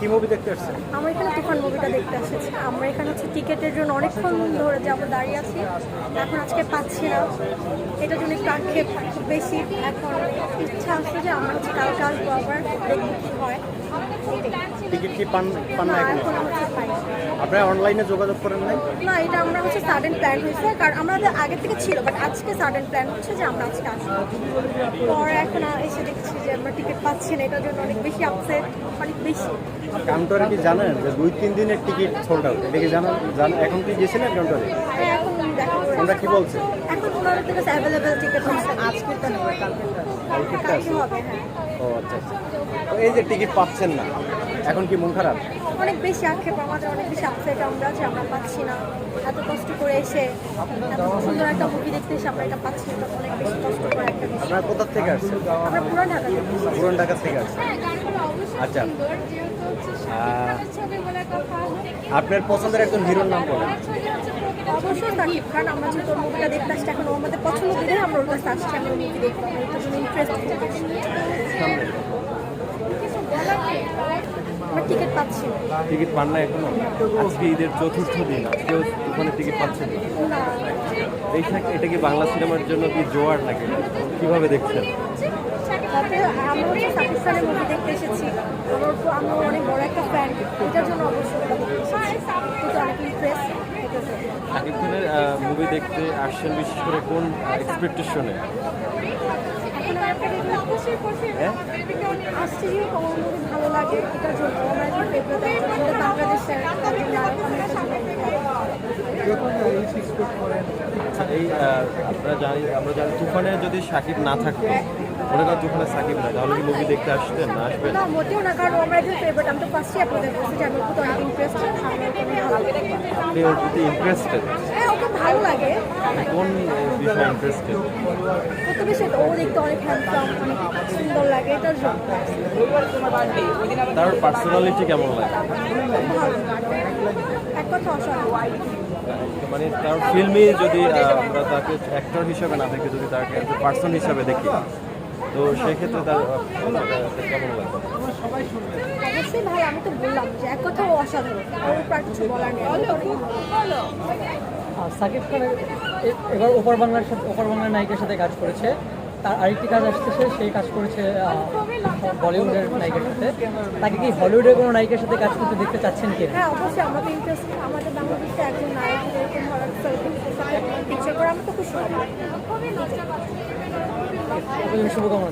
কি মুভি দেখতে আসছেন? আমরা এখানে তুফান মুভিটা দেখতে এসেছি। আমরা এখানে হচ্ছে টিকেটের জন্য অনেকক্ষণ ধরে যাব দাঁড়িয়ে আছি। এখন আজকে পাচ্ছি না। এটার জন্য একটু আক্ষেপ খুব বেশি। এখন ইচ্ছা আছে যে আমরা হচ্ছে কালকে আসব আবার দেখব কি হয়। টিকিট কি পান পান না এখন। আপনারা অনলাইনে যোগাযোগ করেন নাই? না এটা আমরা হচ্ছে সাডেন প্ল্যান হয়েছে কারণ আমাদের আগে থেকে ছিল বাট আজকে সাডেন প্ল্যান হচ্ছে যে আমরা আজকে আসব। পরে এখন এসে দেখছি যে আমরা টিকিট পাচ্ছি না এটার জন্য অনেক বেশি আপসেট বেশি কাউন্টারে কি জানেন যে দুই তিন দিনের টিকিট সোল্ড আউট এটা কি জানেন? জান এখন কি গেছিলেন কাউন্টারে? হ্যাঁ এখন দেখা আমরা কি বলছে? এখন ওনাদের থেকে অ্যাভেলেবেল টিকিট আজকেরটা নেবে কালকেরটা। কালকে আছে? হবে হ্যাঁ। ও আচ্ছা আচ্ছা। তো এই যে টিকিট পাচ্ছেন না এখন কি মন খারাপ? অনেক বেশি আক্ষেপ আমাদের অনেক বেশি আপসেট আমরা যে আমরা পাচ্ছি না। এত কষ্ট করে এসে এত সুন্দর একটা মুভি দেখতে এসে আমরা এটা পাচ্ছি না অনেক বেশি কষ্ট করে একটা আপনারা কোথা থেকে আসছেন? আমরা পুরো ঢাকা পুরান ঢাকা থেকে আসছেন। আচ্ছা। আপনার পছন্দের একজন হিরোর নাম বলেন। অবশ্যই সাকিব খান আমরা যেহেতু মুভিটা দেখতে আসছি এখন আমাদের পছন্দ দিলে আমরা ওর কাছে আসছি আমরা মুভি দেখতে ইন্টারেস্ট আমরা টিকিট পাচ্ছি টিকিট পান না এখনও? আজকে ঈদের চতুর্থ দিন আজকেও ওখানে টিকিট পাচ্ছেন না? এটা কি বাংলা সিনেমার জন্য কি জোয়ার নাকি? কীভাবে দেখছেন? তাতে আমরা হচ্ছে সাকিব খানের মুভি দেখতে এসেছি। আমার তো অনেক বড় একটা ফ্যান এটার জন্য অবশ্যই অনেক খানের মুভি দেখতে আসছেন বিশেষ করে কোন এক্সপেকটেশনে হ্যাঁ? ভালো লাগে এটার জন্য। বাংলাদেশের এই আপনারা জানি আমরা জানি তুফানে যদি সাকিব না থাকতো মনে করেন তুফানে সাকিব না তাহলে কি মুভি দেখতে আসতেন না আসবেন না মোটেও না কারণ আমার একজন ফেভারিট আমি তো ফার্স্টে আপনাদের বলছি যে আমি ওর অনেক ইন্টারেস্ট আমার ভালো লাগে। আপনি ওর প্রতি ইন্টারেস্টেড হ্যাঁ ওকে ভালো লাগে। কোন বিষয়ে ইন্টারেস্টেড কত বেশি ও দেখতে অনেক হ্যান্ডসাম অনেক সুন্দর লাগে এটার জন্য। তার পার্সোনালিটি কেমন লাগে? এক কথা অসাধারণ মানে তার ফিল্মে যদি আমরা তাকে অ্যাক্টর হিসাবে না দেখি যদি তাকে পার্সন হিসাবে দেখি তো সেক্ষেত্রে তার কেমন লাগে অবশ্যই ভালো আমি তো বললাম যে এক কথা অসাধারণ। আর কিছু বলার নেই। আমি তো অনেক আর সাকিব খানের এবার ওপর বাংলার সাথে ওপর বাংলার নায়িকার সাথে কাজ করেছে। তার আরেকটি কাজ আসতেছে সেই কাজ করেছে বলিউডের নায়িকার সাথে। তাকে কি হলিউডের কোনো নায়িকার সাথে কাজ করতে দেখতে চাচ্ছেন কি হ্যাঁ অবশ্যই আমরা তো ইন্টারেস্ট আমাদের বাংলাদেশে একজন নায়ক এরকম ধরার সেলিব্রিটির পিকচার করে আমরা তো খুশি হব শুভকামনা।